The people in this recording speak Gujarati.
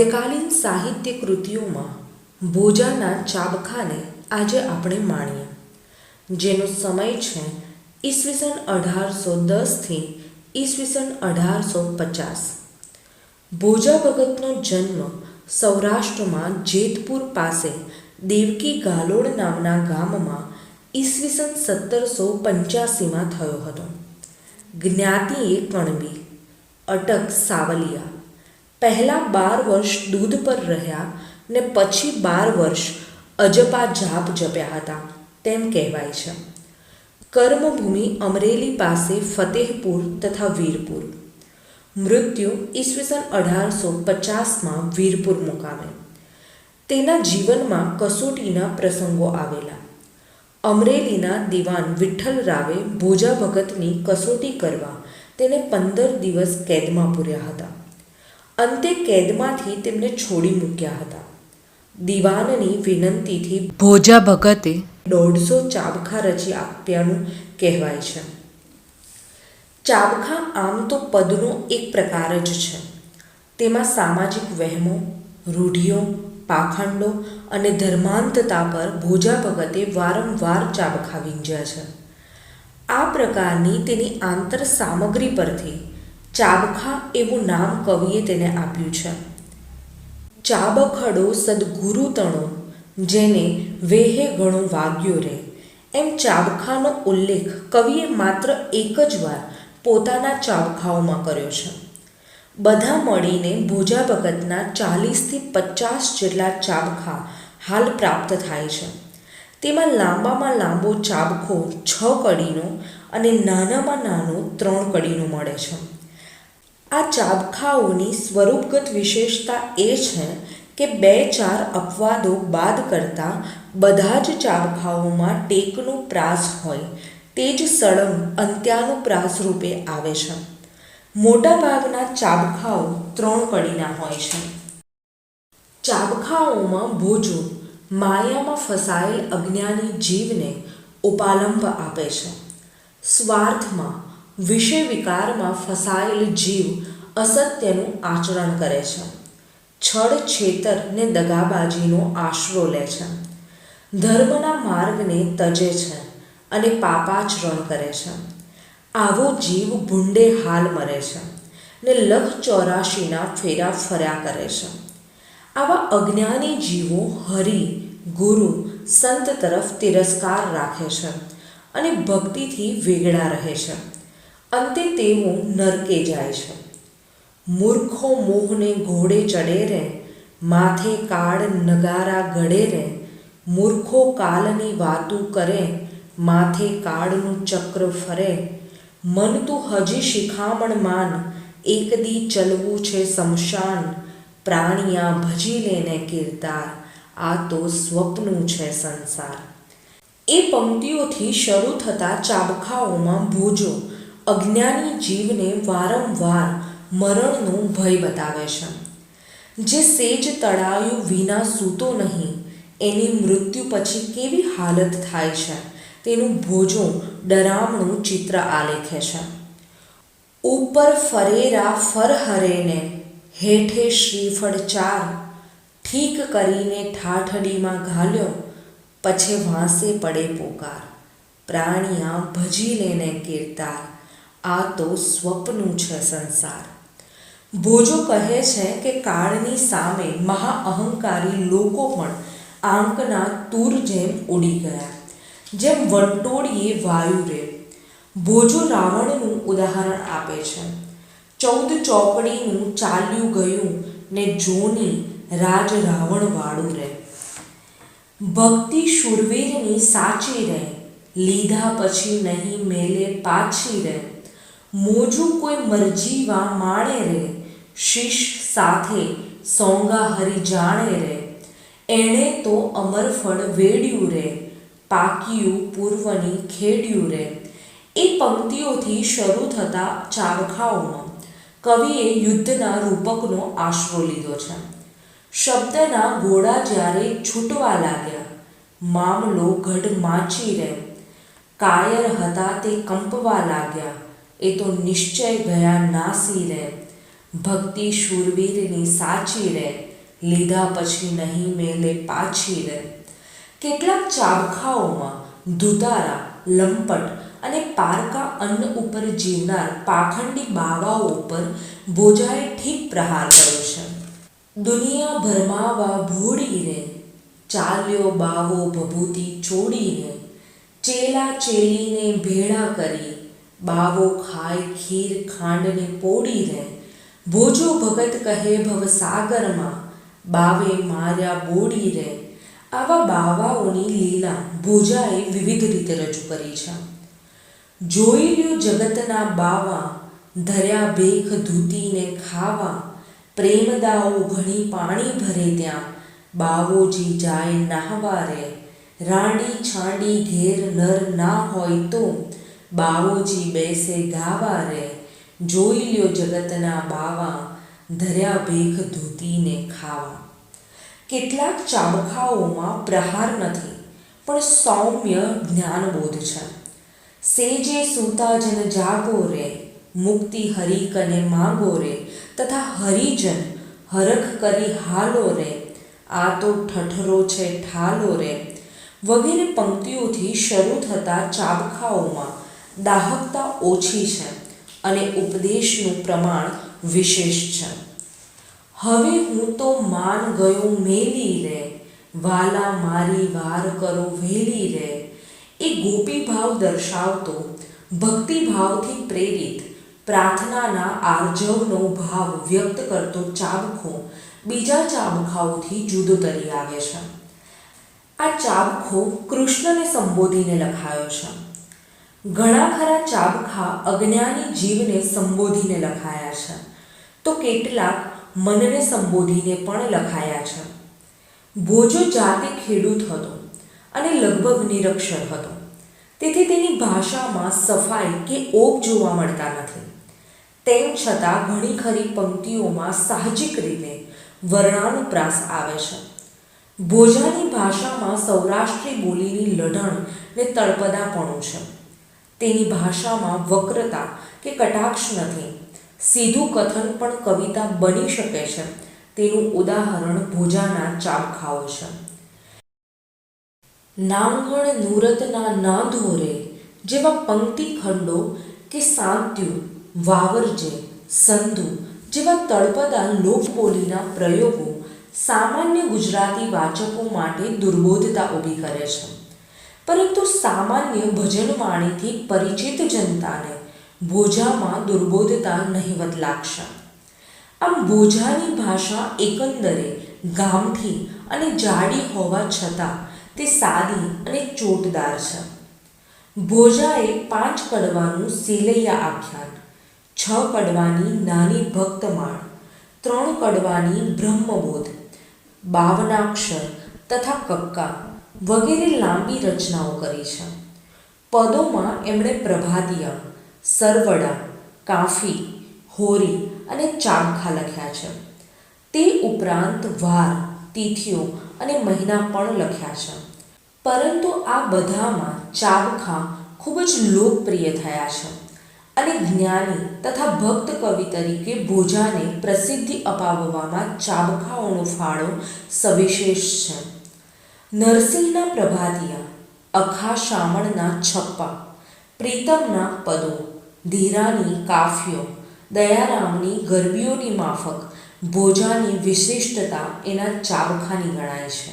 મધ્યકાલીન સાહિત્ય કૃતિઓમાં ભોજાના ચાબખાને આજે આપણે માણીએ. જેનો સમય છે ઈસવીસન અઢારસો દસથી ઈસવીસન અઢારસો પચાસ. ભોજા ભગતનો જન્મ સૌરાષ્ટ્રમાં જેતપુર પાસે દેવકી ગાલોડ નામના ગામમાં ઈસવીસન સત્તરસો પંચ્યાસીમાં થયો હતો. જ્ઞાતિએ કણબી અટક સાવલિયા પહેલાં બાર વર્ષ દૂધ પર રહ્યા ને પછી બાર વર્ષ અજપા જાપ જપ્યા હતા, તેમ કહેવાય છે. કર્મભૂમિ અમરેલી પાસે ફતેહપુર તથા વીરપુર. મૃત્યુ ઈસવીસન અઢારસો પચાસમાં વીરપુર મુકામે. તેના જીવનમાં કસોટીના પ્રસંગો આવેલા. અમરેલીના દિવાન વિઠ્ઠલ રાવે ભોજા ભગતની કસોટી કરવા તેને પંદર દિવસ કેદમાં પૂર્યા હતા. અંતે કેદમાંથી તેમને છોડી મૂક્યા હતા. દિવાનની વિનંતીથી ભોજા ભગતે દોઢસો ચાબખા રચી આપ્યાનું કહેવાય છે. ચાબખા આમ તો પદનો એક પ્રકાર જ છે. તેમાં સામાજિક વહેમો રૂઢિઓ પાખંડો અને ધર્માંતતા પર ભોજા ભગતે વારંવાર ચાબખા વીંજ્યા છે. આ પ્રકારની તેની આંતર સામગ્રી પરથી ચાબખા એવું નામ કવિએ તેને આપ્યું છે. ચાબખડો સદગુરુ તણો, જેને વેહે ઘણો વાગ્યો રે. એમ ચાબખાનો ઉલ્લેખ કવિએ માત્ર એક જ વાર પોતાના ચાબખાઓમાં કર્યો છે. બધા મળીને ભોજા ભગતના ચાલીસથી પચાસ જેટલા ચાબખા હાલ પ્રાપ્ત થાય છે. તેમાં લાંબામાં લાંબો ચાબખો છ કડીનો અને નાનામાં નાનો ત્રણ કડીનો મળે છે. આ ચાબખાઓની સ્વરૂપગત વિશેષતા એ છે કે બે ચાર અપવાદો બાદ કરતાં બધા જ ચાબખાઓમાં ટેકનું પ્રાસ હોય, તે જ સળંગ અંત્યાનુપ્રાસ રૂપે આવે છે. મોટાભાગના ચાબખાઓ ત્રણ કડીના હોય છે. ચાબખાઓમાં ભોજો, માયામાં ફસાયેલ અજ્ઞાની જીવને ઉપાલંબ આપે છે. સ્વાર્થમાં વિષય વિકારમાં ફસાયેલ જીવ અસત્યનું આચરણ કરે છે. છળ છેતર ને દગાબાજીનો આશરો લે છે. ધર્મના માર્ગને તજે છે અને પાપાચરણ કરે છે. આવો જીવ ભૂંડે હાલ મરે છે ને લખ ચોરાશીના ફેરા ફર્યા કરે છે. આવા અજ્ઞાની જીવો હરિ, ગુરુ, સંત તરફ તિરસ્કાર રાખે છે અને ભક્તિથી વેગળા રહે છે. અંતે તેઓ નરકે જાય છે. મૂર્ખો મોહને ઘોડે ચડે રે, માથે કાળ નગારા ગળે રે, મૂર્ખો કાલની વાતું કરે, માથે કાળનું ચક્ર ફરે. મન તું હજી શિખામણ માન, એક દી ચલવું છે શમશાન, પ્રાણિયા ભજી લેને કિરદાર આ તો સ્વપ્નું છે સંસાર. એ પંક્તિઓથી શરૂ થતા ચાબખાઓમાં ભોજો અજ્ઞાની જીવને વારંવાર મરણનો ભય બતાવે છે. જે સેજ તળાયું વિના સૂતો નહીં, એની મૃત્યુ પછી કેવી હાલત થાય છે? તેનું ભોજો ડરામણું ચિત્ર આલેખે છે. ઉપર ફરેરા ફરહરેને, હેઠે શ્રીફળ ચાર, ઠીક કરીને ઠાઠડીમાં ઘાલ્યો, પછી વાંસે પડે પોકાર. પ્રાણિયા ભજી લેને કીર્તાર. આ તો સ્વપ્નું છે સંસાર. ભોજો કહે છે કે કાળની સામે મહા અહંકારી લોકો પણ આંકના તૂર જેમ ઉડી ગયા. જેમ વંટોળીએ વાયુ રે. ભોજો રાવણનું ઉદાહરણ આપે છે. ચૌદ ચોકડીનું ચાલ્યું ગયું ને જોની રાજ રાવણ વાળું રે. ભક્તિ શુરવીરની સાચી રહે લીધા પછી નહીં મેલે પાછી રહે મોજું કોઈ મરજીવા માણે રે. શીશ સાથે સોંગા હરી જાણે રે. એણે તો અમરફળ વેડ્યું રે. પાક્યું પૂર્વની ખેડ્યું રે. એ પંક્તિઓથી શરૂ થતા ચારખાઓનો કવિએ યુદ્ધના રૂપકનો આશરો લીધો છે. શબ્દના ઘોડા જ્યારે છૂટવા લાગ્યા, મામલો ગઢ માચી રહે કાયર હતા તે કંપવા લાગ્યા. એ તો નિશ્ચય ગયા નાસી રે. ભક્તિ શૂરવીરની સાચી રે. લીધા પછી નહીં મેલે પાછી રે. કેટલાક ચાવખાઓમાં ધુતારા લંપટ અને પારકા અન્ન ઉપર જીવનાર પાખંડી બાવાઓ ઉપર ભોજાએ ઠીક પ્રહાર કર્યો છે. દુનિયા ભરમાવા ભોળી રે. ચાલ્યો બાવો ભભૂતિ ચોડીને ચેલા ચેલીને ભેળા કરી. બાવો ખાય, ખીર, ખાંડને પોડી રે ભોજો ભગત કહે ભવસાગરમાં બાવે માર્યા બોડી રે. આવા બાવાઓની લીલા ભોજાએ વિવિધ રીતે રજૂ કરી છે. જોઈ લ્યો જગતના બાવા, ધર્યા ભેખ ધૂતીને ખાવા. પ્રેમદાઓ ઘણી પાણી ભરે ત્યાં, બાવોજી જાય નાહવા રે. રાણી છાંડી ઘેર નર ના હોય તો બાવોજી બેસે ગાવા રે. જોઈ લ્યો જગતના બાવા, ધર્યા ભેખ ધૂતીને ખાવા. કેટલાક ચાબખાઓમાં પ્રહાર નથી, પણ સૌમ્ય જ્ઞાનબોધ છે. સેજે સૂતા જન જાગો રે, મુક્તિ હરિકને માગો રે, તથા હરિજન હરખ કરી હાલો રે, આ તો ઠઠરો છે ઠાલો રે. વગેરે પંક્તિઓથી શરૂ થતા ચાબખાઓમાં દાહકતા ઓછી છે અને ઉપદેશનું પ્રમાણ વિશેષ છે. હવે હું તો માન ગયો મેલી રે, વાલા મારી વાર કરો વેલી રે. એ ગોપીભાવ દર્શાવતો ભક્તિભાવથી પ્રેરિત, પ્રાર્થનાના આર્જવનો ભાવ વ્યક્ત કરતો ચાબખો બીજા ચાબખાઓથી જુદો તરી આવે છે. આ ચાબખો કૃષ્ણને સંબોધીને લખાયો છે. ઘણા ખરા ચાબખા અજ્ઞાની જીવને સંબોધીને લખાયા છે. તો કેટલાક મનને સંબોધીને પણ લખાયા છે. ભોજો જાતે ખેડૂત હતો અને લગભગ નિરક્ષર હતો. તેથી તેની ભાષામાં સફાઈ કે ઓપ જોવા મળતા નથી. તેમ છતાં ઘણી ખરી પંક્તિઓમાં સાહજિક રીતે વર્ણાનુપ્રાસ આવે છે. ભોજાની ભાષામાં સૌરાષ્ટ્રી બોલીની લઢણ ને તળપદાપણું છે. તેની ભાષામાં વક્રતા કે કટાક્ષ નથી. સીધું કથન પણ કવિતા બની શકે છે. તેનું ઉદાહરણ ભોજાના ચાબખાઓ છે. નામગણ નુરતના ના ધોરે જેવા પંક્તિ ખંડો કે સાંત્યુ, વાવરજે, સંધુ જેવા તળપદા લોકબોલીના પ્રયોગો સામાન્ય ગુજરાતી વાચકો માટે દુર્બોધતા ઊભી કરે છે. પરંતુ સામાન્ય ભજનવાણીથી પરિચિત જનતાને ભોજામાં દુર્બોધતા નહીવત લાગશે. આમ ભોજાની ભાષા એકંદરે ગામઠી અને જાડી હોવા છતાં તે સાદી અને ચોટદાર છે. ભોજાએ પાંચ કડવાનું સેલૈયા આખ્યાન, છ કડવાની નાની ભક્તમાળ, ત્રણ કડવાની બ્રહ્મબોધ, બાવનાક્ષર તથા કક્કા વગેરે લાંબી રચનાઓ કરી છે. પદોમાં એમણે પ્રભાતિયા, સરવડા, કાફી, હોરી અને ચાબખા લખ્યા છે. તે ઉપરાંત વાર, તિથિઓ અને મહિના પણ લખ્યા છે. પરંતુ આ બધામાં ચાબખા ખૂબ જ લોકપ્રિય થયા છે અને જ્ઞાની તથા ભક્ત કવિ તરીકે ભોજાને પ્રસિદ્ધિ અપાવવામાં ચાબખાઓનો ફાળો સવિશેષ છે. નરસિંહના પ્રભાતિયા, અખા શામળના છપ્પા, પ્રીતમના પદો, ધીરાની કાફ્યો, દયારામની ગરબીઓની માફક, ભોજાની વિશિષ્ટતા એના ચાબખાની ગણાય છે.